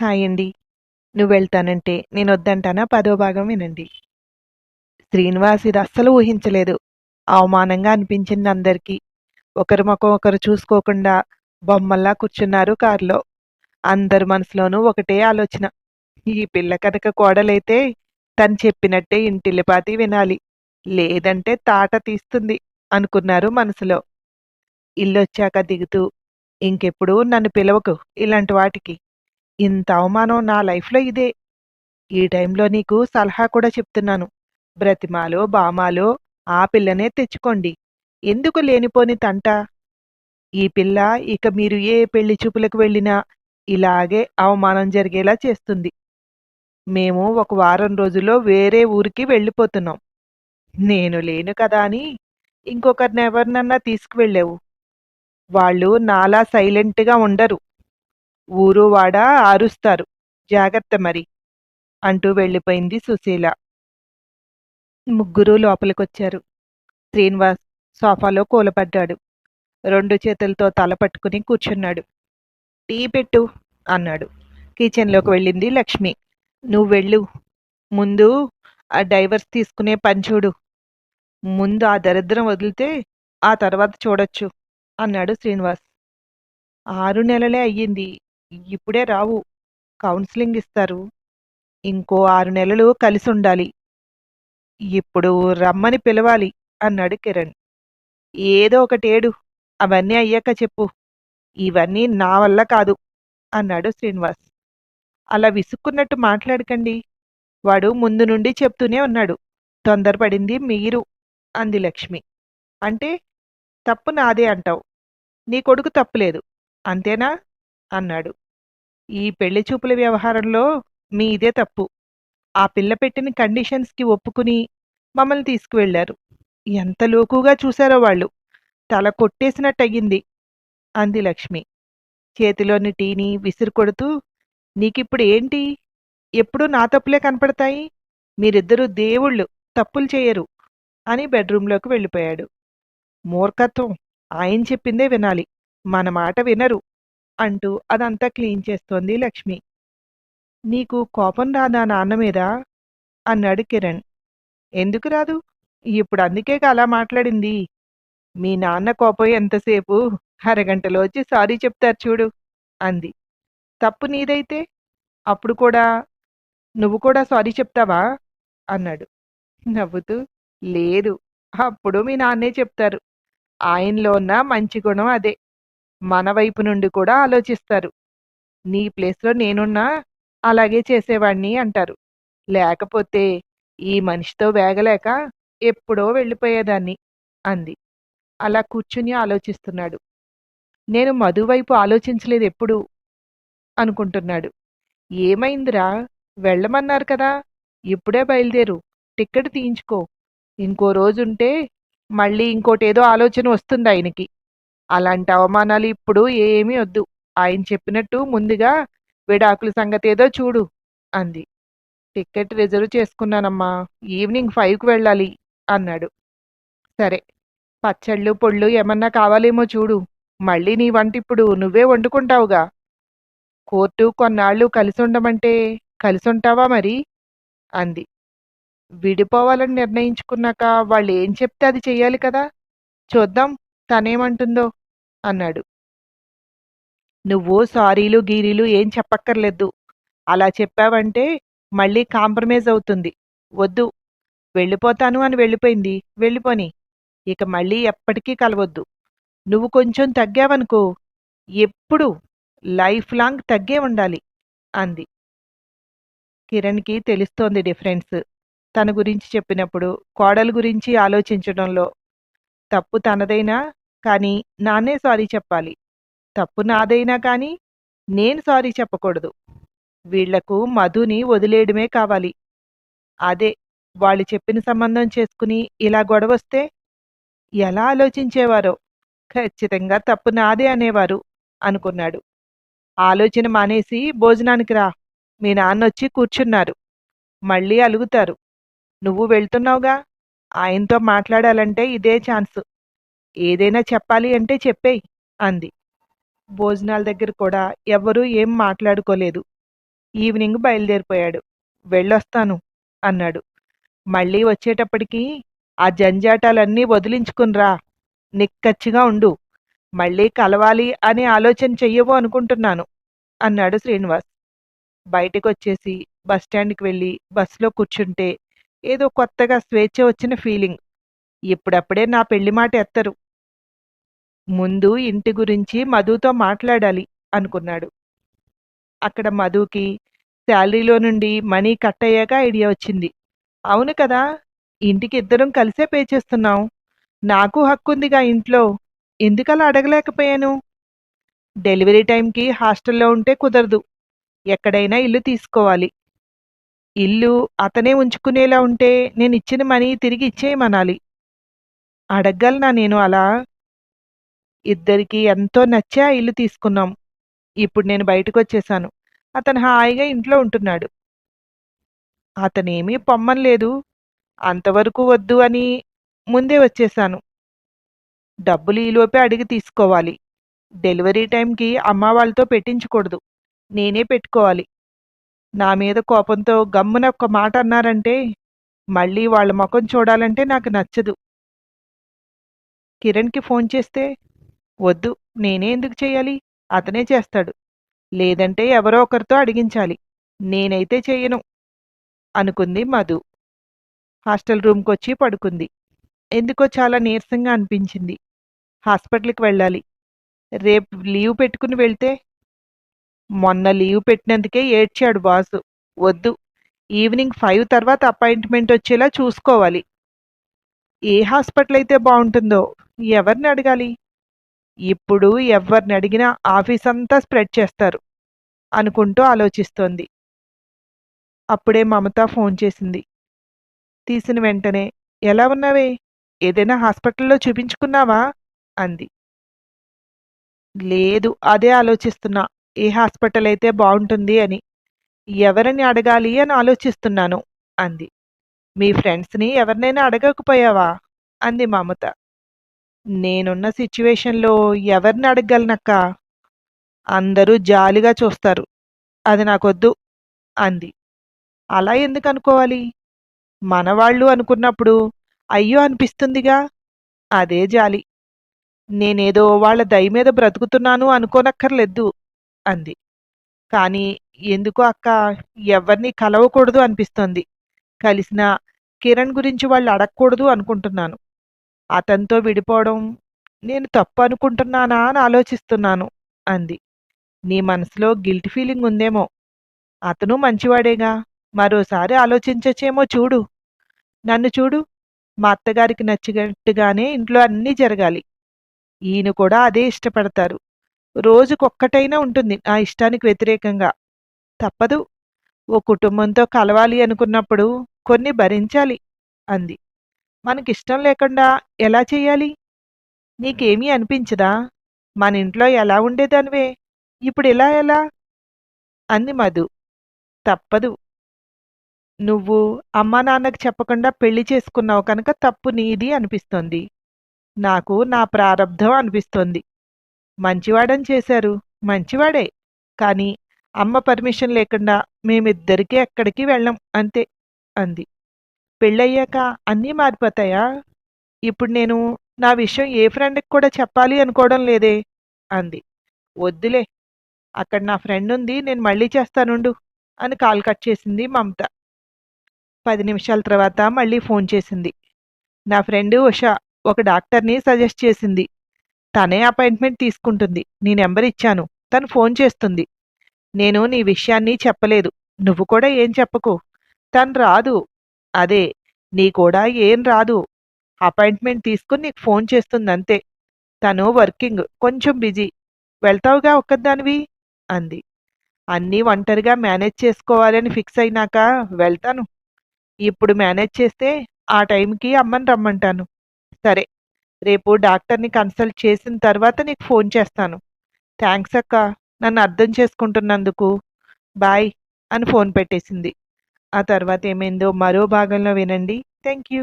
Hi అండి. నువ్వెళ్తానంటే నేనొద్దంటానా పదో భాగం వినండి. శ్రీనివాస్ ఇది అస్సలు ఊహించలేదు. అవమానంగా అనిపించింది అందరికీ. ఒకరి ముఖం ఒకరు చూసుకోకుండా బొమ్మల్లా కూర్చున్నారు కారులో. అందరి మనసులోనూ ఒకటే ఆలోచన. ఈ పిల్ల కనుక కోడలైతే తను చెప్పినట్టే ఇంటిల్లిపాతి వినాలి. లేదంటే తాట తీస్తుంది అనుకున్నారు మనసులో. ఇల్లొచ్చాక దిగుతూ ఇంకెప్పుడు నన్ను పిలవకు ఇలాంటి వాటికి. ఇంత అవమానం నా లైఫ్‌లో ఇదే. ఈ టైంలో నీకు సలహా కూడా చెప్తున్నాను. బ్రతిమాలో, బామాలో ఆ పిల్లనే తెచ్చుకోండి. ఎందుకు లేనిపోని తంట? ఈ పిల్ల ఇక మీరు ఏ పెళ్ళి చూపులకు వెళ్ళినా ఇలాగే అవమానం జరిగేలా చేస్తుంది. మేము ఒక వారం రోజుల్లో వేరే ఊరికి వెళ్ళిపోతున్నాం. నేను లేను కదా అని ఇంకొకరినెవరినన్నా తీసుకువెళ్ళావు. వాళ్ళు నాలా సైలెంట్‌గా ఉండరు. ఊరు వాడ ఆరుస్తారు జాగ్రత్త మరి! అంటూ వెళ్ళిపోయింది సుశీల. ముగ్గురు లోపలికొచ్చారు. శ్రీనివాస్ సోఫాలో కూలబడ్డాడు. రెండు చేతులతో తల పట్టుకుని కూర్చున్నాడు. టీ పెట్టు అన్నాడు. కిచెన్‌లోకి వెళ్ళింది లక్ష్మి. నువ్వు వెళ్ళు ముందు ఆ డైవర్స్ తీసుకునే పని చూడు. ముందు ఆ దరిద్రం వదిలితే ఆ తర్వాత చూడొచ్చు అన్నాడు శ్రీనివాస్. ఆరు నెలలే అయ్యింది. ఇప్పుడే రావు. కౌన్సిలింగ్ ఇస్తారు. ఇంకో ఆరు నెలలు కలిసి ఉండాలి ఇప్పుడు రమ్మని పిలవాలి అన్నాడు కిరణ్. ఏదో ఒకటేడు. అవన్నీ అయ్యాక చెప్పు. ఇవన్నీ నా వల్ల కాదు అన్నాడు శ్రీనివాస్. అలా విసుక్కున్నట్టు మాట్లాడకండి. వాడు ముందు నుండి చెప్తూనే ఉన్నాడు. తొందరపడింది మీరు అంది లక్ష్మి. అంటే తప్పు నాదే అంటావు. నీ కొడుకు తప్పులేదు. అంతేనా? అన్నాడు. ఈ పెళ్ళి చూపుల వ్యవహారంలో మీ ఇదే తప్పు. ఆ పిల్ల పెట్టిన కండిషన్స్‌కి ఒప్పుకుని మమ్మల్ని తీసుకువెళ్ళారు. ఎంత లోకుగా చూశారో వాళ్ళు. తల కొట్టేసినట్టయింది అంది లక్ష్మి. చేతిలోని టీని విసిరికొడుతూ నీకిప్పుడు ఏంటి? ఎప్పుడూ నా తప్పులే కనపడతాయి. మీరిద్దరూ దేవుళ్ళు. తప్పులు చేయరు అని బెడ్‌రూంలోకి వెళ్ళిపోయాడు. మూర్ఖత్వం. ఆయన చెప్పిందే వినాలి. మన మాట వినరు అంటూ అదంతా క్లీన్ చేస్తోంది లక్ష్మి. నీకు కోపం రాదా నాన్న మీద? అన్నాడు కిరణ్. ఎందుకు రాదు? ఇప్పుడు అందుకేగా అలా మాట్లాడింది. మీ నాన్న కోపం ఎంతసేపు అరగంటలో వచ్చి సారీ చెప్తారు చూడు అంది. తప్పు నీదైతే? అప్పుడు కూడా నువ్వు కూడా సారీ చెప్తావా? అన్నాడు. నవ్వుతూ లేదు. అప్పుడు మీ నాన్నే చెప్తారు. ఆయనలో ఉన్న మంచి గుణం అదే. మన వైపు నుండి కూడా ఆలోచిస్తారు. నీ ప్లేస్‌లో నేనున్నా అలాగే చేసేవాణ్ణి అంటారు. లేకపోతే ఈ మనిషితో వేగలేక ఎప్పుడో వెళ్ళిపోయేదాన్ని అంది. అలా కూర్చుని ఆలోచిస్తున్నాడు. నేను మధువైపు ఆలోచించలేదు ఎప్పుడు అనుకుంటున్నాడు. ఏమైందిరా? వెళ్ళమన్నారు కదా! ఇప్పుడే బయలుదేరు. టిక్కెట్ తీయించుకో. ఇంకో రోజుంటే మళ్ళీ ఇంకోటేదో ఆలోచన వస్తుంది ఆయనకి అలాంటి అవమానాలు ఇప్పుడు ఏమీ వద్దు. ఆయన చెప్పినట్టు ముందుగా విడాకుల సంగతి ఏదో చూడు అంది. Ticket reserve చేసుకున్నానమ్మా. ఈవినింగ్ ఫైవ్కి వెళ్ళాలి అన్నాడు. సరే. పచ్చళ్ళు, పొళ్ళు ఏమన్నా కావాలేమో చూడు. మళ్ళీ నీ వంట ఇప్పుడు నువ్వే వండుకుంటావుగా. కోర్టు కొన్నాళ్ళు కలిసి ఉండమంటే కలిసి ఉంటావా మరి? అంది. విడిపోవాలని నిర్ణయించుకున్నాక వాళ్ళు ఏం చెప్తే అది చెయ్యాలి కదా! చూద్దాం తనేమంటుందో అన్నాడు. నువ్వు సారీలు, గీరీలు ఏం చెప్పక్కర్లేదు. అలా చెప్పావంటే మళ్ళీ కాంప్రమైజ్ అవుతుంది. వద్దు. వెళ్ళిపోతాను అని వెళ్ళిపోయింది. వెళ్ళిపోని ఇక మళ్ళీ ఎప్పటికీ కలవద్దు నువ్వు కొంచెం తగ్గావనుకో ఎప్పుడు లైఫ్ లాంగ్ తగ్గే ఉండాలి అంది. కిరణ్‌కి తెలుస్తోంది డిఫరెన్స్. తన గురించి చెప్పినప్పుడు కోడలు గురించి ఆలోచించడంలో. తప్పు తనదైనా కానీ నాన్నే సారీ చెప్పాలి. తప్పు నాదైనా కానీ నేను సారీ చెప్పకూడదు. వీళ్ళకు మధుని వదిలేయడమే కావాలి. అదే వాళ్ళు చెప్పిన సంబంధం చేసుకుని ఇలా గొడవస్తే ఎలా ఆలోచించేవారో. ఖచ్చితంగా తప్పు నాదే అనేవారు అనుకున్నాడు. ఆలోచన మానేసి భోజనానికి రా. మీ నాన్నొచ్చి కూర్చున్నారు. మళ్ళీ అలుగుతారు. నువ్వు వెళ్తున్నావుగా. ఆయనతో మాట్లాడాలంటే ఇదే ఛాన్సు. ఏదైనా చెప్పాలి అంటే చెప్పేయ్ అంది. భోజనాల దగ్గర కూడా ఎవ్వరూ ఏం మాట్లాడుకోలేదు. ఈవినింగ్ బయలుదేరిపోయాడు. వెళ్ళొస్తాను అన్నాడు. మళ్ళీ వచ్చేటప్పటికి ఆ జంజాటాలన్నీ వదిలించుకునిరా నిక్కచ్చిగా ఉండు. మళ్ళీ కలవాలి అనే ఆలోచన చెయ్యవు అనుకుంటున్నాను అన్నాడు శ్రీనివాస్. బయటకొచ్చేసి బస్టాండ్కి వెళ్ళి బస్సులో కూర్చుంటే ఏదో కొత్తగా స్వేచ్ఛ వచ్చిన ఫీలింగ్. ఇప్పుడప్పుడే నా పెళ్ళి మాట ఎత్తరు. ముందు ఇంటి గురించి మధుతో మాట్లాడాలి అనుకున్నాడు. అక్కడ మధుకి శాలరీలో నుండి మనీ కట్ అయ్యాక ఐడియా వచ్చింది. అవును కదా ఇంటికి ఇద్దరం కలిసే పే చేస్తున్నాం. నాకు హక్కుందిగా ఇంట్లో. ఎందుకలా అడగలేకపోయాను? డెలివరీ టైంకి హాస్టల్లో ఉంటే కుదరదు. ఎక్కడైనా ఇల్లు తీసుకోవాలి. ఇల్లు అతనే ఉంచుకునేలా ఉంటే నేను ఇచ్చిన మనీ తిరిగి ఇచ్చేయమనాలి. అడగలనా నేను అలా? ఇద్దరికి ఎంతో నచ్చే ఆ ఇల్లు తీసుకున్నాం. ఇప్పుడు నేను బయటకు వచ్చేసాను అతను హాయిగా ఇంట్లో ఉంటున్నాడు. అతనేమీ పొమ్మని లేదు అంతవరకు వద్దు అని ముందే వచ్చేసాను. డబ్బులు ఈలోపే అడిగి తీసుకోవాలి. డెలివరీ టైంకి అమ్మ వాళ్ళతో పెట్టించకూడదు. నేనే పెట్టుకోవాలి. నా మీద కోపంతో గమ్మున ఒక్క మాట అన్నారంటే మళ్ళీ వాళ్ళ ముఖం చూడాలంటే నాకు నచ్చదు. కిరణ్కి ఫోన్ చేస్తే వద్దు నేనే ఎందుకు చేయాలి? అతనే చేస్తాడు. లేదంటే ఎవరో ఒకరితో అడిగించాలి. నేనైతే చేయను అనుకుంది మధు. హాస్టల్ రూమ్కి వచ్చి పడుకుంది. ఎందుకో చాలా నీరసంగా అనిపించింది. హాస్పిటల్కి వెళ్ళాలి. రేపు లీవ్ పెట్టుకుని వెళ్తే మొన్న లీవ్ పెట్టినందుకే ఏడ్చాడు బాసు. వద్దు ఈవినింగ్ ఫైవ్ తర్వాత అపాయింట్మెంట్ వచ్చేలా చూసుకోవాలి. ఏ హాస్పిటల్ అయితే బాగుంటుందో ఎవరిని అడగాలి? ఇప్పుడు ఎవరిని అడిగినా ఆఫీస్ అంతా స్ప్రెడ్ చేస్తారు అనుకుంటూ ఆలోచిస్తోంది. అప్పుడే మమత ఫోన్ చేసింది. తీసిన వెంటనే ఎలా ఉన్నావే? ఏదైనా హాస్పిటల్లో చూపించుకున్నావా? అంది. లేదు అదే ఆలోచిస్తున్నా. ఏ హాస్పిటల్ అయితే బాగుంటుంది అని. ఎవరిని అడగాలి అని ఆలోచిస్తున్నాను అంది. మీ ఫ్రెండ్స్ని ఎవరినైనా అడగకపోయావా? అంది మమత. నేనున్న సిచ్యువేషన్లో ఎవరిని అడగగలనక్క? అందరూ జాలిగా చూస్తారు. అది నాకొద్దు అంది. అలా ఎందుకు అనుకోవాలి? మనవాళ్ళు అనుకున్నప్పుడు అయ్యో అనిపిస్తుందిగా? అదే జాలి. నేనేదో వాళ్ళ దయ మీద బ్రతుకుతున్నాను అనుకోనక్కర్లేదు అంది. కానీ ఎందుకో అక్క ఎవరిని కలవకూడదు అనిపిస్తోంది. కలిసిన కిరణ్ గురించి వాళ్ళు అడగకూడదు అనుకుంటున్నాను. అతనితో విడిపోవడం నేను తప్పు అనుకుంటున్నానా అని ఆలోచిస్తున్నాను అంది. నీ మనసులో గిల్ట్ ఫీలింగ్ ఉందేమో. అతను మంచివాడేగా. మరోసారి ఆలోచించచ్చేమో చూడు. నన్ను చూడు. మా అత్తగారికి నచ్చినట్టుగానే ఇంట్లో అన్నీ జరగాలి. ఈయన కూడా అదే ఇష్టపడతారు. రోజుకొక్కటైనా ఉంటుంది నా ఇష్టానికి వ్యతిరేకంగా. తప్పదు. ఓ కుటుంబంతో కలవాలి అనుకున్నప్పుడు కొన్ని భరించాలి అంది. మనకిష్టం లేకుండా ఎలా చెయ్యాలి? నీకేమీ అనిపించదా? మన ఇంట్లో ఎలా ఉండేదానివే? ఇప్పుడు ఇలా ఎలా? అంది మధు. తప్పదు. నువ్వు అమ్మా నాన్నకు చెప్పకుండా పెళ్ళి చేసుకున్నావు కనుక తప్పు నీది అనిపిస్తోంది. నాకు నా ప్రారంధం అనిపిస్తోంది. మంచివాడని చేశారు. మంచివాడే. కానీ అమ్మ పర్మిషన్ లేకుండా మేమిద్దరికీ ఎక్కడికి వెళ్ళం అంతే. అంది. పెళ్ళయ్యాక అన్నీ మారిపోతాయా? ఇప్పుడు నేను నా విషయం ఏ ఫ్రెండ్కి కూడా చెప్పాలి అనుకోవడం లేదే అంది. వద్దులే అక్కడ నా ఫ్రెండ్ ఉంది నేను మళ్ళీ చేస్తానుండు అని కాల్ కట్ చేసింది మమత. పది నిమిషాల తర్వాత మళ్ళీ ఫోన్ చేసింది. నా ఫ్రెండ్ ఉషా ఒక డాక్టర్ని సజెస్ట్ చేసింది. తనే అపాయింట్మెంట్ తీసుకుంటుంది. నీ నెంబర్ ఇచ్చాను. తను ఫోన్ చేస్తుంది. నేను నీ విషయాన్ని చెప్పలేదు. నువ్వు కూడా ఏం చెప్పకు. తను రాదు. అదే నీ కూడా ఏం రాదు. అపాయింట్మెంట్ తీసుకుని నీకు ఫోన్ చేస్తుంది అంతే తను వర్కింగ్ కొంచెం బిజీ. వెళ్తావుగా ఒక్కదానివి? అంది. అన్నీ ఒంటరిగా మేనేజ్ చేసుకోవాలని ఫిక్స్ అయినాక వెళ్తాను. ఇప్పుడు మేనేజ్ చేస్తే ఆ టైంకి అమ్మని రమ్మంటాను. సరే రేపు డాక్టర్ని కన్సల్ట్ చేసిన తర్వాత నీకు ఫోన్ చేస్తాను. థ్యాంక్స్ అక్క నన్ను అర్థం చేసుకుంటున్నందుకు. బాయ్ అని ఫోన్ పెట్టేసింది. ఆ తర్వాత ఏమైందో మరో భాగంలో వినండి. Thank you